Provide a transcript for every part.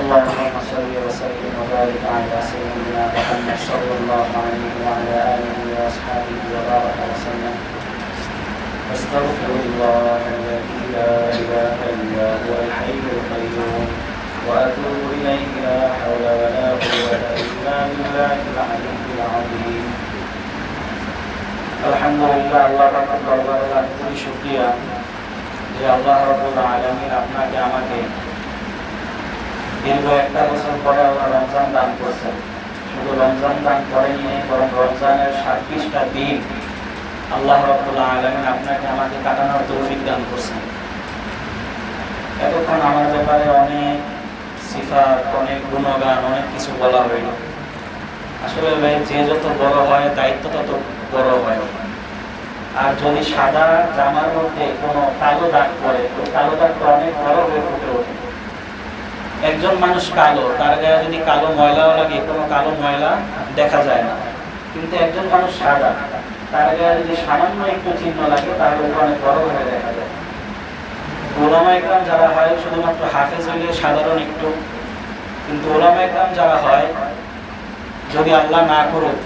اللهم صل وسلم وبارك على سيدنا محمد صلى الله عليه وعلى اله واصحابه وبارك وسلم استغفر الله الذي لا اله الا هو الحي القيوم واتوب اليه لا حول ولا قوه الا بالله العلي العظيم আলহামদুলিল্লাহ আল্লাহ পাকের দরবারে লাখ কোটি শুকরিয়া যে আল্লাহ রাব্বুল আলামিন আপনাকে আমাকে দীর্ঘ একটা বছর পরে আল্লাহ রমজান দান করছেন। শুধু রমজান দান করেনি বরং রমজানের সাতত্রিশটা দিন আল্লাহ রাব্বুল আলামিন আপনাকে আমাকে কাটানোর তৌফিক দান করছেন। এতক্ষণ আমার ব্যাপারে অনেক সিফাত, অনেক গুণগান, অনেক কিছু বলা হইল। আসলে ভাই, যে যত বড় হয়, দায়িত্ব তত বড় হয়। আর যদি সাদা জামার মধ্যে কোনো কালো দাগ পড়ে, ওই কালো দাগটা অনেক বড় হয়ে ফুটে ওঠে। একজন মানুষ কালো, তার গায়ে যদি কালো ময়লাও লাগে, কোনো কালো ময়লা দেখা যায় না। কিন্তু একজন মানুষ সাদা, তার গায়ে যদি সামান্য একটু চিহ্ন লাগে তাহলে ওটা অনেক বড় হয়ে দেখা যায়। ওলামা একরাম যারা হয়, শুধুমাত্র হাফেজ হইলে সাধারণ একটু। কিন্তু ওলামা একরাম যারা হয়, যদি আল্লাহ না করুক,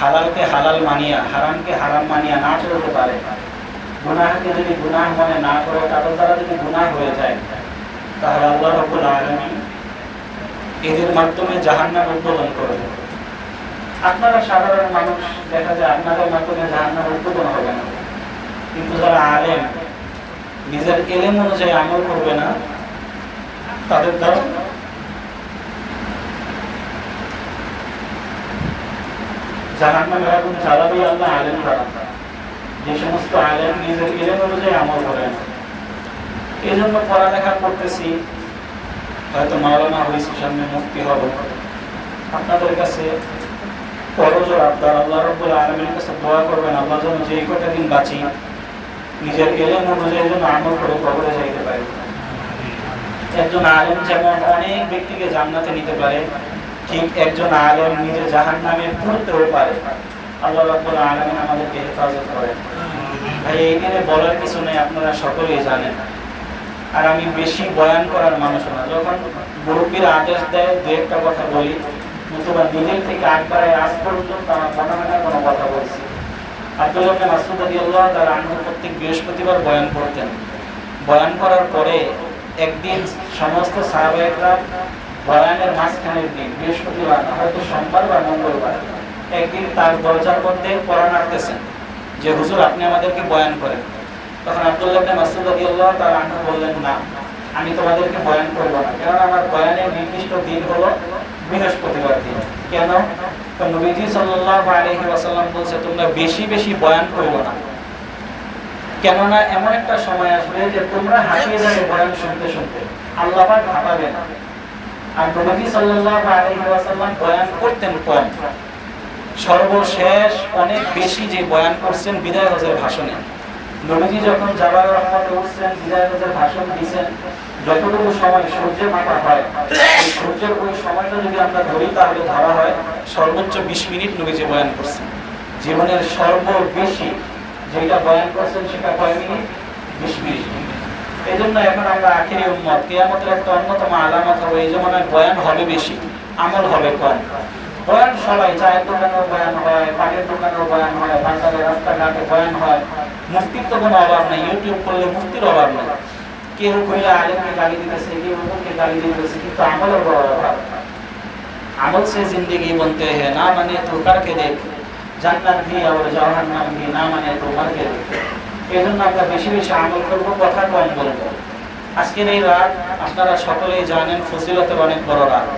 হালালকে হালাল মানিয়া, হারামকে হারাম মানিয়া না চলতে পারে, গুনাহকে যদি গুনাহ মনে না করে তাদের তারা যদি গুনাহ হয়ে যায়, তাহলে আল্লাহ রব্বুল আলামিন এদের মাধ্যমে জাহান্নাম উদ্বোধন করে দেবে। আপনারা সাধারণ মানুষ, দেখা যায় আপনাদের মাধ্যমে জাহান্নাম উদ্বোধন হবে না। কিন্তু যারা আলেম, নিজের এলেম অনুযায়ী আমল করবে না, তাদের দ্বারা জাহান্নামের আগুন জ্বালাবে আল্লাহ আলেম দ্বারা যে সমস্ত আলেম নিজের এলেম অনুযায়ী আমল করে। না এই জন্য পড়ালেখা করতেছি হয়তো মাওলানা হয়েছি সামনে মুক্তি হব। আপনাদের কাছে পরজোর আবদার, আল্লাহ রব্বুল আলমের কাছে দোয়া করবেন, আল্লাহ যেন যে কটা দিন বাঁচি, নিজের এলেম অনুযায়ী যেন আমল করে কবরে যাইতে পারি। একজন আলেম যেমন অনেক ব্যক্তিকে জান্নাতে নিতে পারে, ঠিক একজন আলেম নিজে জাহান নামে পড়তেও পারে। আল্লাহ রাব্বুল আলামিন আমাদেরকে হেফাজত করেন। ভাই এই দিনে বলার কিছু নেই, আপনারা সকলেই জানেন। আর আমি বেশি বয়ান করার মানুষ না। যখন মুরব্বীরা আদেশ দেয়, দু একটা কথা বলি, নতুবা নিজের থেকে একবারে আজ পর্যন্ত আমার হয় না কোনো কথা বলছি। আব্দুল্লাহ বিন মাসউদ রাদিয়াল্লাহু তাআলা আনহু প্রত্যেক বৃহস্পতিবার বয়ান করতেন। বয়ান করার পরে একদিন সমস্ত সাহাবায়েকরা বয়ানের মাঝখানের দিন, বৃহস্পতিবার, হয়তো সোমবার বা মঙ্গলবার, একদিন তার দরজার মধ্যে পড়া নাড়তেছেন যে, হুজুর, আপনি আমাদেরকে বয়ান করেন। তখন আব্দুল্লাহ ইবনে মাসউদ রাদিয়াল্লাহু তাআলা আনহু বললেন, না, আমি তোমাদেরকে বয়ান করব না। কারণ আমার বয়ানের নির্দিষ্ট দিন হলো বৃহস্পতিবার দিন। কেন? তো নবীজি সাল্লাল্লাহু আলাইহি ওয়াসাল্লাম বলছে, তোমরা বেশি বেশি বয়ান করবে না। কেননা এমন একটা সময় আসবে যে তোমরা হাসিয়ে যাবে বয়ান শুনতে শুনতে। আল্লাহ পাক ভাবাবে না আর নবী সাল্লাল্লাহু আলাইহি ওয়াসাল্লাম বয়ান করতেন কম সর্বশেষ অনেক বেশি যে বয়ান করছেন বিদায় হজের ভাষণে। নবীজি যখন জাবার রহমতে উঠছেন বিদায় হজের ভাষণ দিয়েছেন, যতটুকু সময় সূর্যের মাথা হয়, এই সূর্যের ওই সময়টা যদি আমরা ধরি, তাহলে ধরা হয় সর্বোচ্চ বিশ মিনিট নবীজি বয়ান করছেন। জীবনের সর্ববেশি যেটা বয়ান করছেন সেটা কয় মিনিট? বিশ মিনিট। এই জন্য এখন আমরা আখিরি উম্মত, কেয়ামতের একটা অন্যতম আলামত হবে, এই জমানায় বয়ান হবে বেশি, আমল হবে কম। বয়ান সবাই, চায়ের দোকানেও বয়ান হয় পাটের দোকানেও বয়ান হয় বাজারে রাস্তাঘাটে বয়ান হয়। মুক্তির তো কোনো অভাব নাই ইউটিউব করলে মুক্তির অভাব নাই। কেউ কইলে আলেমকে গালি দিতেছে, কেউ অমুককে গালি দিতেছে, কিন্তু আমলের বড় অভাব। আমল সে জিন্দগি বনতে হে না মানে তো করকে দেখ? জান্নাত ভি আর জাহান্নাম ভি, না মানে তো মরকে দেখ? এই জন্য আমরা বেশি বেশি আমল করব, কথা কম বলব। আজকের এই রাত আপনারা সকলেই জানেন, ফজিলতের অনেক বড় রাত।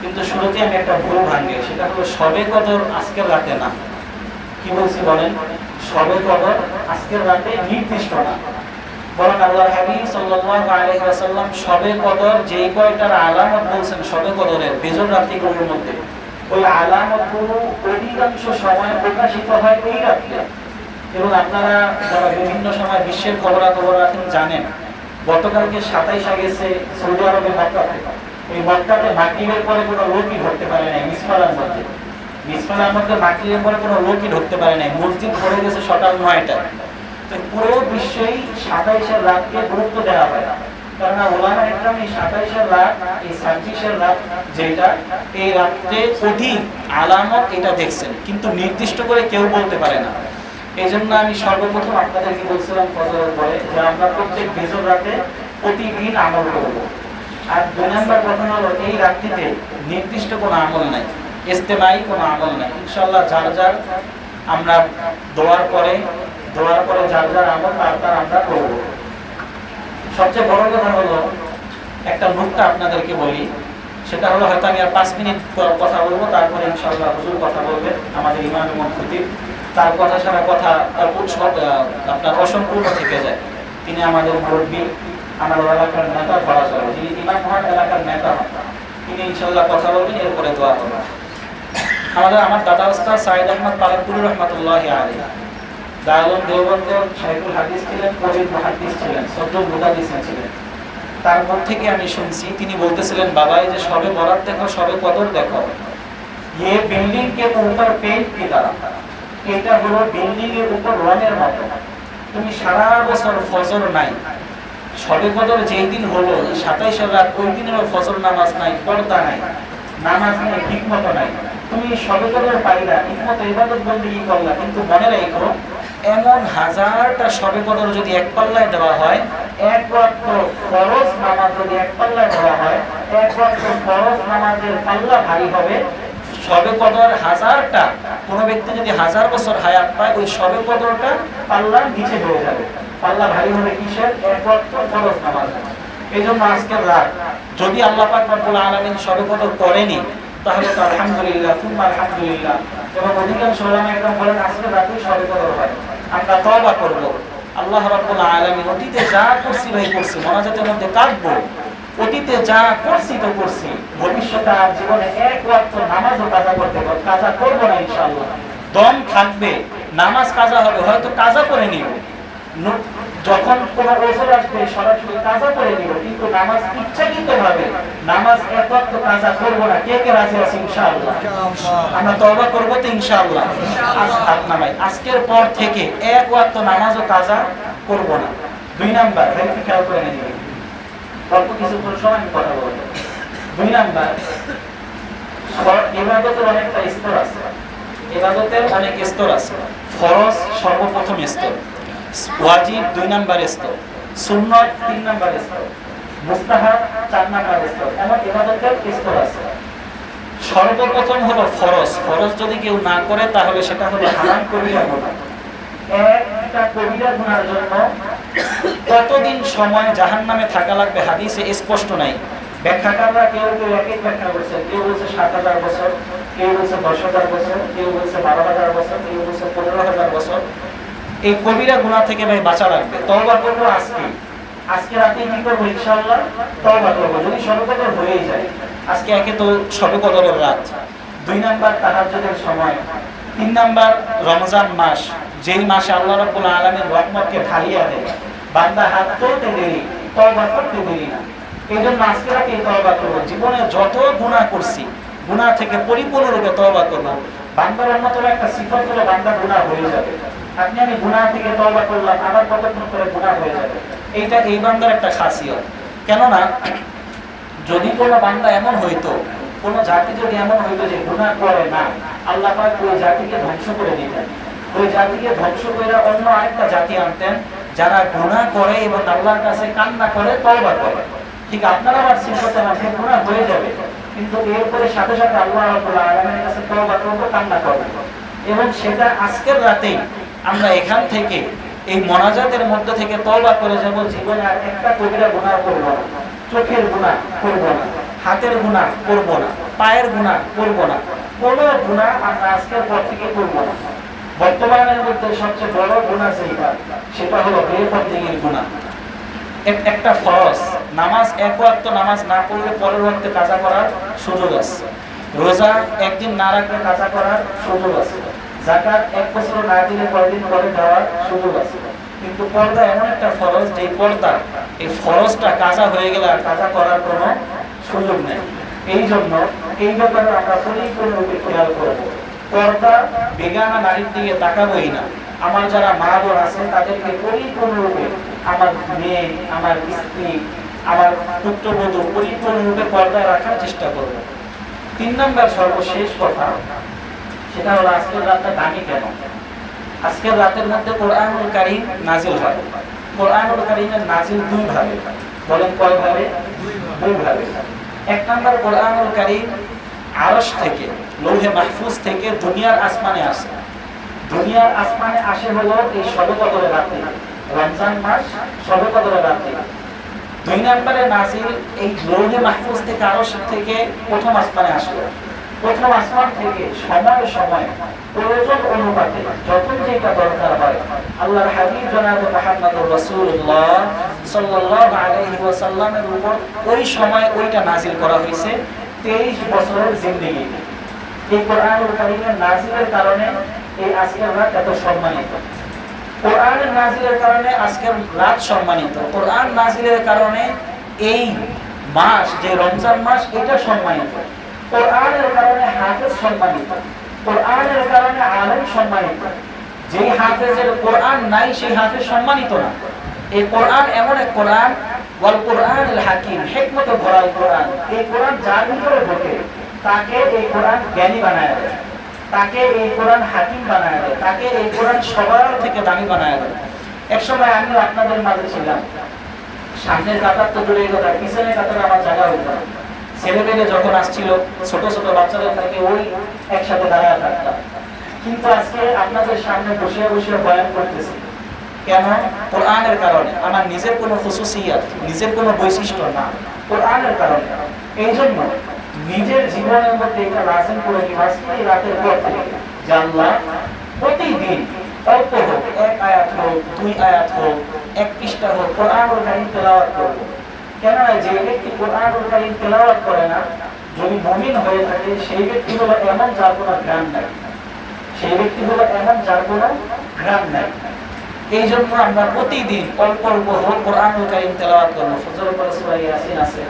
কিন্তু শুরুতে আমি একটা ভুল ভাঙি, সেটা হলো সবে কদর আজকের রাতে না। কি বলছি বলেন? সবে কদর আজকের রাতে নির্দিষ্ট না। বরং আল্লাহ হাবিব সাল্লাল্লাহু আলাইহি ওয়াসাল্লাম সবে কদর যেই কয়টার আলামত বলছেন, সবে কদরের বেজর রাত্রিগুলোর মধ্যে। ওই আলামতগুলো অধিকাংশ সময় প্রকাশিত হয় এই রাত্রে। এবং আপনারা যারা বিভিন্ন সময় বিশ্বের খবরাখবর রাখেন জানেন, গতকালকে সাতাইশা গেছে সৌদি আরবের মক্কাতে। এই মক্কাতে মাগরিবের পরে কোনো লোকই ঢুকতে পারে নাই মিসফালার মধ্যে। মাগরিবের পরে কোনো লোকই ঢুকতে পারে নাই। মসজিদ গেছে সকাল তো পুরো বিশ্বেই সাতাইশের রাতকে গুরুত্ব দেওয়া হয়। এটা দেখছেন। কিন্তু নির্দিষ্ট করে কেউ বলতে পারে না। এই জন্য আমি সর্বপ্রথম আপনাদেরকে বলছিলাম যে আমরা প্রত্যেক বেজর রাতে প্রতিদিন আমল করব। আর দুই নম্বর কথা হলো, এই রাত্রিতে নির্দিষ্ট কোনো আমল নাই। ইস্তেমাই কোনো আমল নাই। ইনশাল্লাহ যার যার আমরা দোয়ার পরে দোয়ার পরে যার যার আমল তার তার আমরা করব। সবচেয়ে বড় কথা হলো, একটা মুক্তা আপনাদেরকে বলি, সেটা হলো হয়তো আমি আর পাঁচ মিনিট কথা বলব, তারপরে ইনশাল্লাহ হুজুর কথা বলবেন আমাদের ইমাম খতিব তার কথা ছাড়া কথা আপনার অসম্পূর্ণ থেকে যায়। তিনি আমাদের মুরব্বী আমাদের এলাকার নেতা বলা চলে যিনি ইমাম এলাকার নেতা তিনি ইনশাল্লাহ কথা বলবেন, এরপরে দোয়া হবে। আমাদের আমার দাদা ওস্তাদ সাইদ আহমদ পালনপুর রহমতুল্লাহ আলী দারুল দেওবন্দ শাইখুল হাদিস ছিলেন কবির মুহাদ্দিস ছিলেন সদ্য মুদাদিস ছিলেন তার মুখ থেকে আমি শুনছি তিনি বলতেছিলেন বাবা এই যে সবে বরাত দেখো সবে কদর দেখো ये बिल्डिंग के ऊपर पेंट की तरह এটা হলো বিল্ডিং এর উপর রঙের মতো তুমি সারা বছর ফজর নাই সবে কদর যেই দিন হলো সাতাইশে রাত ওই দিনেরও ফজর নামাজ নাই পর্দা নাই নামাজ নাই ঠিক মতো নাই তুমি সবে কদর পাইলা ঠিক মতো ইবাদত বন্দি করলা? কিন্তু মনে রাখো, এমন হাজারটা সবে কদর যদি এক পাল্লায় দেওয়া হয়, এক ওয়াক্ত ফরজ নামাজ যদি এক পাল্লায় দেওয়া হয়, এক ওয়াক্ত ফরজ নামাজের পাল্লা ভারী হবে। সবে কদর হাজারটা, কোনো ব্যক্তি যদি হাজার বছর হায়াত পায়, ওই সবে কদরটা পাল্লার নিচে হয়ে যাবে। পাল্লা ভারী হবে কিসের? এক ওয়াক্ত ফরজ নামাজ এই জন্য আজকের রাত, যদি আল্লাহ পাক রব্বুল আলামিন সবে কদর করেনি তাহলে তো আলহামদুলিল্লাহ আলহামদুলিল্লাহ। এবং অধিকাংশ একদম বলেন কদর হয়। আমরা করব। আল্লাহ অতীতে যা করছি ভাই করছি। মধ্যে কাঁদবো। অতীতে যা করছি, তো করছি। ভবিষ্যতে আর জীবনে এক ওয়াক্ত নামাজও কাজা করতে পারব কাজা করব না ইনশাআল্লাহ। দম থাকবে। নামাজ কাজা হবে, হয়তো কাজা করে নিব। যখন কোনো ওজোর আসবে সরাসরি কাজা করে নিব কিন্তু নামাজ ইচ্ছাকৃত ভাবে নামাজ ওয়াক্ত কাজা করব না। কে কে রাজি আছে ইনশাআল্লাহ? আমরা তওবা করব তো ইনশাআল্লাহ। আজ হাত নামাই আজকের পর থেকে এক ওয়াক্ত নামাজ ও কাজা করব না। দুই নাম্বার হেলথ খেয়াল করে নিয়ে অল্প কিছু সময় কথা বলব। দুই নাম্বার ইবাদতের অনেকটা স্তর আছে। ইবাদতের অনেক স্তর আছে। ফরজ সর্বপ্রথম স্তর। ওয়াজিব দুই নাম্বার স্তর তিন নাম্বার স্তর চার নাম্বার স্তর এমন ইবাদতের স্তর আছে। সর্বপ্রথম হলো ফরজ। ফরজ যদি কেউ না করে, তাহলে সেটা হলো হারাম কবিরা একটা কবিরা জন্য কতদিন সময় জাহান নামে থাকা লাগবে হাদিসে স্পষ্ট নাই। ব্যাখ্যাকাররা কেউ কেউ এক এক ব্যাখ্যা করছে। কেউ বলছে সাত হাজার বছর, কেউ বলছে দশ হাজার বছর, কেউ বলছে বারো হাজার বছর, কেউ বলছে পনেরো হাজার বছর। এই কবিরা গুণা থেকে ভাই বাঁচা লাগবে। তওবা করব আজকে। আজকে রাতে কি করব ইনশাআল্লাহ? তওবা করব। যদি সর্বকদর হয়েই যায়, আজকে একে তো সর্বকদরের রাত। দুই নাম্বার তাহাজ্জুদের সময়। তিন নাম্বার রমজান মাস। যেই মাসে আল্লাহ রাব্বুল আলামিন রহমতকে ঢালিয়া দেয়, বান্দা হাত তুলতে দেরি, তওবা করতে দেরি না। এই জন্য আজকে রাতে তওবা করব। জীবনে যত গুনাহ করছি, গুনাহ থেকে পরিপূর্ণরূপে তওবা করব। বান্দার অন্যতম একটা সিফত হলো বান্দা গুনাহ হয়ে যাবে। আপনি আমি গুনাহ থেকে তওবা করলাম, আবার কতক্ষণ করে গুনাহ হয়ে যাবে? এইটা এই বান্দার একটা খাসিয়ত। কেননা, যদি কোনো বান্দা এমন হইতো, কোন জাতি যদি এমন হইতো যে গুনাহ করে না, আল্লাহ পাক ওই জাতিকে ধ্বংস করে দিতেন। ওই জাতিকে ধ্বংস করে অন্য আরেকটা জাতি আনতেন, যারা গুনাহ করে এবং আল্লাহর কাছে কান্না করে, তওবা করে। ঠিক আপনারা আবার সিফতে মাঝে গুনাহ হয়ে যাবে। কিন্তু এরপরে সাথে সাথে আল্লাহ আলামিনের কাছে তওবা করব, কান্না করব। এবং সেটা আজকের রাতেই আমরা এখান থেকে, এই মনাজাতের মধ্যে থেকে তওবা করে যাব, জীবনে আর একটা কবিরা গুনাহ করব না। চোখের গুণা করব না, হাতের গুণা করব না, পায়ের গুণা করব না, কোনো গুণা আমরা আজকের পর থেকে করব না। বর্তমানের মধ্যে সবচেয়ে বড় গুণা যেটা সেটা হলো বেপরদিগের গুণা একটা ফরজ, নামাজ এক ওয়াক্ত নামাজ না পড়লে পরের ওয়াক্তে কাজা করার সুযোগ আছে। রোজা একদিন না রাখলে কাজা করার সুযোগ আছে। জাকাত এক বছর না দিলে কয়দিন পরে দেওয়ার সুযোগ আছে। কিন্তু পর্দা এমন একটা ফরজ যে পর্দা, এই ফরজটা কাজা হয়ে গেলে আর কাজা করার কোনো সুযোগ নেই। এই জন্য এই ব্যাপারে আমরা পরিপূর্ণরূপে খেয়াল করব। পর্দা বেগানা নারীর দিকে তাকাবোই না। আমার যারা মা বোন আছে তাদেরকে পরিপূর্ণরূপে আমার মেয়ে, আমার স্ত্রী, আমার পুত্রবধূ পরিপূর্ণরূপে পর্দায় রাখার চেষ্টা করব। তিন নম্বর সর্বশেষ কথা সেটা হলো আজকের রাতটা দামি কেন? আজকের রাতের মধ্যে কোরআনুল কারিম নাজিল হয়। কোরআনুল কারিমের নাজিল দুই ভাবে বলেন কয় ভাবে দুই ভাবে এক নম্বর কোরআনুল কারিম আরশ থেকে, লৌহে মাহফুজ থেকে দুনিয়ার আসমানে আসে। দুনিয়ার আসমানে আসে হলো এই সর্বকদরে কদরের রাতে রমজান মাস শবে কদরের রাতে দুই নম্বরে নাজিল এই লৌহে মাহফুজ থেকে, আরশ থেকে প্রথম আসমানে আসলো। প্রথম আসমান থেকে সময় সময় প্রয়োজন অনুপাতে যখন যেটা দরকার হয়, আল্লাহর হাবিব জনাব মুহাম্মদুর রাসূলুল্লাহ সাল্লাল্লাহু আলাইহি ওয়াসাল্লামের উপর ওই সময় ওইটা নাজিল করা হয়েছে 23 বছরের জিন্দেগি। এই কোরআনুল কারীমের নাজিলের কারণে এই আজকের রাত এত সম্মানিত। কোরআনের নাজিলের কারণে আজকের রাত সম্মানিত। কোরআন নাজিলের কারণে এই মাস, যে রমজান মাস, এটা সম্মানিত। কোরআনের কারণে হাফেজ সম্মানিত। কোরআনের কারণে আলেম সম্মানিত। যেই হাফেজের কোরআন নাই, সেই হাফেজ সম্মানিত না। এই কোরআন এমন এক কোরআন, ওয়াল কোরআন হাকিম ভরা কোরআন। এই কোরআন যার ভিতরে ঢোকে তাকে এই কোরআন জ্ঞানী বানায় দেয়। তাকে এই কোরআন হাকিম বানায় দেয়। তাকে এই কোরআন সবার থেকে দামি বানায় দেয়। এক সময় আমি আপনাদের মাঝে ছিলাম। সামনের কাতার তো দূরে কথা পিছনের কাতারে আমার জায়গা হইতো না ছেলে মেয়ে যখন আসছিল, ছোট ছোট বাচ্চাদের থাকে ওই একসাথে দাঁড়ায় থাকতাম। কিন্তু আজকে আপনাদের সামনে বসে বসে বয়ান করতেছি। কেন? কোরআনের কারণে। আমার নিজের কোনো খুশুসিয়াত নিজের কোনো বৈশিষ্ট্য না। কোরআনের কারণে। এই জন্য নিজের জীবনের মধ্যে এটা লাজেম করে নিব আজকে এই রাতের পর থেকে আল্লাহ প্রতিদিন অল্প হোক, এক আয়াত হোক, দুই আয়াত হোক, এক পৃষ্ঠা হোক কোরআনুল কারীম তেলাওয়াত করব। কেননা যে ব্যক্তি তেলাওয়াত করে না, যদি হয়ে থাকে, সেই ব্যক্তি হলো এমন যার কোনো নাই। সেই ব্যক্তি হলো এমন যার কোনো নাই। এই জন্য আমরা প্রতিদিন অল্প অল্প তেলাওয়াত আছে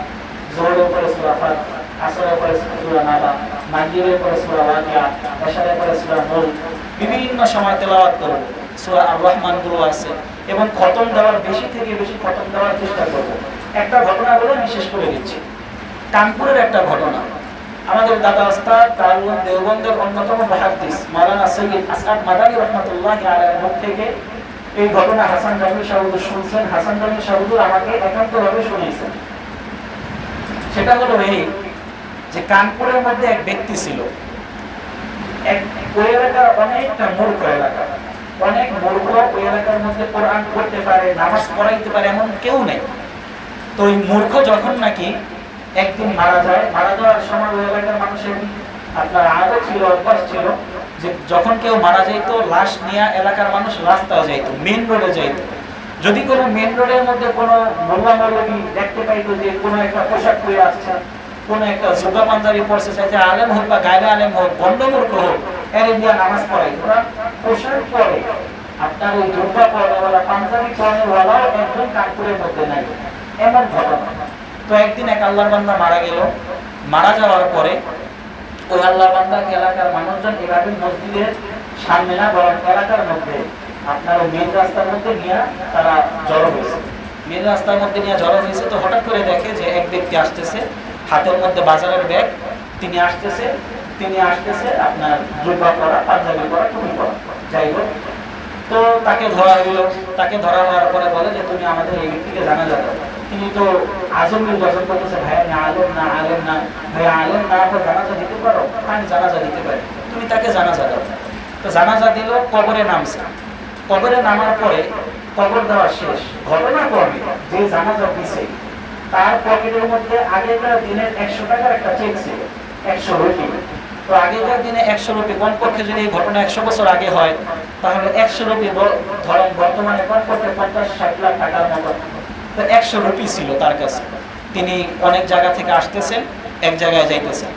বিভিন্ন সময় তেলাওয়াত করব। সূরা আর রহমানগুলো আছে, এবং খতম দেওয়ার বেশি থেকে বেশি খতম দেওয়ার চেষ্টা করব। একটা ঘটনা বলে আমি শেষ করে দিচ্ছি। কানপুরের একটা ঘটনা। আমাদের দাদা ওস্তাদ কারুন দেওবন্দের অন্যতম মুহাদ্দিস, মাওলানা সৈয়দ আসআদ মাদানী রহমাতুল্লাহি মুখ থেকে এই ঘটনা হাসান জামিল সাহুদুর শুনছেন। হাসান জামিল সাহুদুর আমাকে একান্তভাবে শুনিয়েছেন। সেটা হলো এই যে কানপুরের মধ্যে এক ব্যক্তি ছিল। এক ওই এলাকার অনেকটা মূর্খ এলাকা। অনেক মূর্খ ওই এলাকার মধ্যে কোরআন পড়তে পারে, নামাজ পড়াইতে পারে, এমন কেউ নেই। তো ওই মূর্খ যখন নাকি একদিন মারা যায়, মারা যাওয়ার সময় ওই এলাকার মানুষের আপনার আগে ছিল, অভ্যাস ছিল যে যখন কেউ মারা যাইতো, লাশ নিয়ে এলাকার মানুষ রাস্তায় যাইতো মেন রোডে যাইতো। যদি কোনো মেন রোডের মধ্যে কোনো মোল্লা মৌলবী দেখতে পাইতো যে কোনো একটা পোশাক পরে আসছে, কোনো একটা জুগা পাঞ্জাবি পড়ছে চাইতে আলেম হোক বা গায়রে আলেম হোক বন্ধমূর্খ হোক, এর দিয়া নামাজ পড়াই ওরা পোশাক পরে, আপনার ওই জুব্বা পরে পাঞ্জাবি ওয়ালাও একজন কানপুরের মধ্যে নাই। তো একদিন এক আল্লাহর বান্দা মারা গেল। মারা যাওয়ার পরে ওই আল্লাহ বান্দাকে এলাকার মানুষজন এভাবে মসজিদের সামনে না, বরং এলাকার মধ্যে আপনার মেন রাস্তার মধ্যে নিয়ে তারা জড়ো হয়েছে। মেন রাস্তার মধ্যে নিয়ে জড়ো হয়েছে তো হঠাৎ করে দেখে যে এক ব্যক্তি আসতেছে, হাতের মধ্যে বাজারের ব্যাগ, তিনি আসতেছে তিনি আসতেছে আপনার জুব্বা করা পাঞ্জাবি করা টুপি পরা, যাই হোক। তো তাকে ধরা হইল তাকে ধরা হওয়ার পরে বলে যে, তুমি আমাদের এই ব্যক্তিকে জানা যাবে তিনি তো আজমির গজল করতেছে ভাই, আমি আলেম না আলেম না। ভাই, আলেম না, তো জানাজা দিতে পারো? আমি জানাজা দিতে পারি। তুমি তাকে জানাজা দাও। তো জানাজা দিল, কবরে নামছে। কবরে নামার পরে কবর দেওয়া শেষ। ঘটনা ক্রমে যে জানাজা দিছে, তার পকেটের মধ্যে আগেকার দিনের একশো টাকার একটা চেক ছিল, একশো রুপি। তো আগেকার দিনে একশো রুপি, কমপক্ষে যদি এই ঘটনা একশো বছর আগে হয়, তাহলে একশো রুপি ধরেন বর্তমানে কমপক্ষে পঞ্চাশ, ষাট লাখ টাকার মতো। তো একশো রুপি ছিল তার কাছে। তিনি অনেক জায়গা থেকে আসতেছেন, এক জায়গায় যাইতেছেন।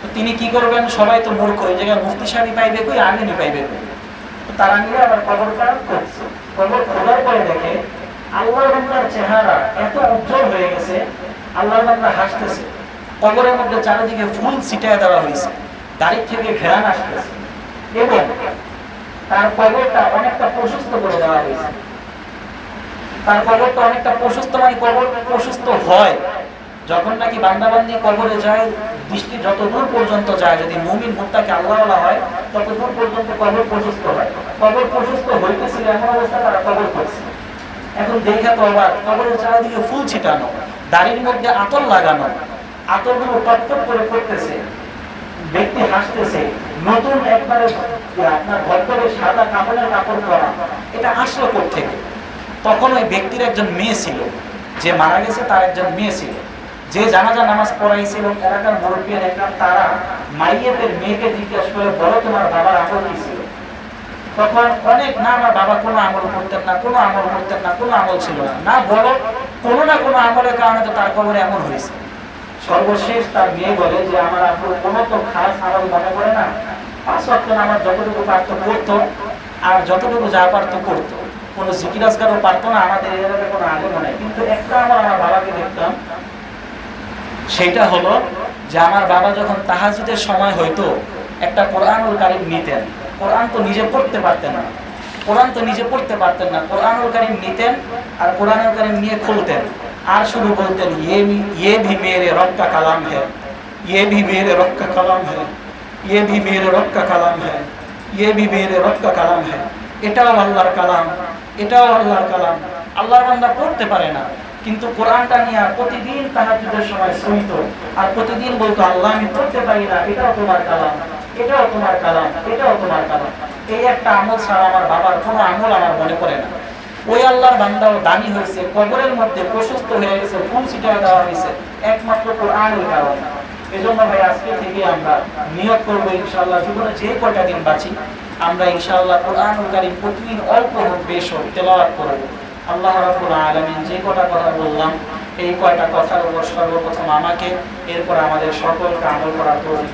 তো তিনি কি করবেন? সবাই তো মূর্খ, ওই জায়গায় মুফতি সাহেব পাইবে কই আমিনি পাইবে কই তারা মিলে আবার কবরটা করছে। কবর খোলার পরে দেখে, আল্লাহর বান্দার চেহারা এত উজ্জ্বল হয়ে গেছে আল্লাহ বান্দা হাসতেছে। কবরের মধ্যে চারিদিকে ফুল ছিটায় দেওয়া হয়েছে। দাড়ি থেকে ঘেরান আসতেছে। এবং তার কবরটা অনেকটা প্রশস্ত করে দেওয়া হয়েছে। তার কবরটা অনেকটা প্রশস্ত মানে কবর প্রশস্ত হয় যখন নাকি বান্দাবান্দি কবরে যায়, দৃষ্টি যত দূর পর্যন্ত যায়, যদি মুমিন মুত্তাকে আল্লাহওয়ালা হয়, তত দূর পর্যন্ত কবর প্রশস্ত হয়। কবর প্রশস্ত হইতেছিল এমন অবস্থা তারা কবর করছে। এখন দেখা তো আবার কবরের চারিদিকে ফুল ছিটানো, দাড়ির মধ্যে আতর লাগানো, আতরগুলো টপটপ করে পড়তেছে, ব্যক্তি হাসতেছে, নতুন একবারে আপনার ভদ্রে সাদা কাপড়ের কাপড় পরা, এটা আসলো থেকে তখন ওই ব্যক্তির একজন মেয়ে ছিল। যে মারা গেছে তার একজন মেয়ে ছিল। যে জানাজা নামাজ পড়াইছিল, এলাকার মুরব্বীর একজন তারা মাইয়েদের মেয়েকে জিজ্ঞেস করে, বলো তোমার বাবার আমল কি ছিল? তখন অনেক, না, আমার বাবা কোনো আমল করতেন না, কোনো আমল করতেন না, কোনো আমল ছিল না। না, বলো, কোনো না কোনো আমলের কারণে তো তার কবরে এমন হয়েছে। সর্বশেষ তার মেয়ে বলে যে, আমার আপু কোনো তো খাস আমল মনে করে না। পাঁচ ওয়াক্ত আমার যতটুকু পারতো করতো, আর যতটুকু যা পারতো করতো। কোনো জিকির কারও পারতো না, আমাদের এলাকাতে কোনো আগ্রহ নাই। কিন্তু একটা আমার আমার বাবাকে দেখতাম সেটা হলো যে আমার বাবা যখন তাহাজুদের সময় হইতো, একটা কোরআনুল কারিম নিতেন। কোরআন তো নিজে পড়তে পারতেন না। কোরআন তো নিজে পড়তে পারতেন না। কোরআনুল কারিম নিতেন আর কোরআনুল কারিম নিয়ে খুলতেন। আর শুরু বলতেন ইয়ে ইয়ে ভি মেয়েরে রক্কা কালাম হ্যাঁ ইয়ে ভি মেয়েরে রক্কা কালাম হ্যাঁ ইয়ে ভি মেয়েরে রক্কা কালাম হ্যাঁ ইয়ে ভি মেয়েরে রক্কা কালাম হ্যাঁ এটাও আল্লাহর কালাম। এটাও আল্লাহর কালাম। আল্লাহর বান্দা পড়তে পারে না। কিন্তু কোরআনটা নিয়ে প্রতিদিন তাহাজ্জুদের সময় শুইতো আর প্রতিদিন বলতো, আল্লাহ, আমি পড়তে পারি না, এটাও তোমার কালাম, এটাও তোমার কালাম, এটাও তোমার কালাম। এই একটা আমল ছাড়া আমার বাবার কোনো আমল আমার মনে পড়ে না। ওই আল্লাহর বান্দাও দামি হয়েছে, কবরের মধ্যে প্রশস্ত হয়ে গেছে, ফুল ছিটায় দেওয়া হয়েছে, একমাত্র কোরআনের কারণে এজন্য ভাই, আজকে থেকে আমরা নিয়োগ করব ইনশাআল্লাহ। জীবনে যে কয়টা দিন বাঁচি, আমরা ইনশাআল্লাহ কোরআনকারী প্রতিদিন অল্প হোক, বেশ হোক, তেলাওয়াত করব। আল্লাহ রাখুন আগামী যে কটা কথা বললাম, এই কয়টা কথার উপর সর্বপ্রথম আমাকে, এরপর আমাদের সকলকে আমল করার তৌফিক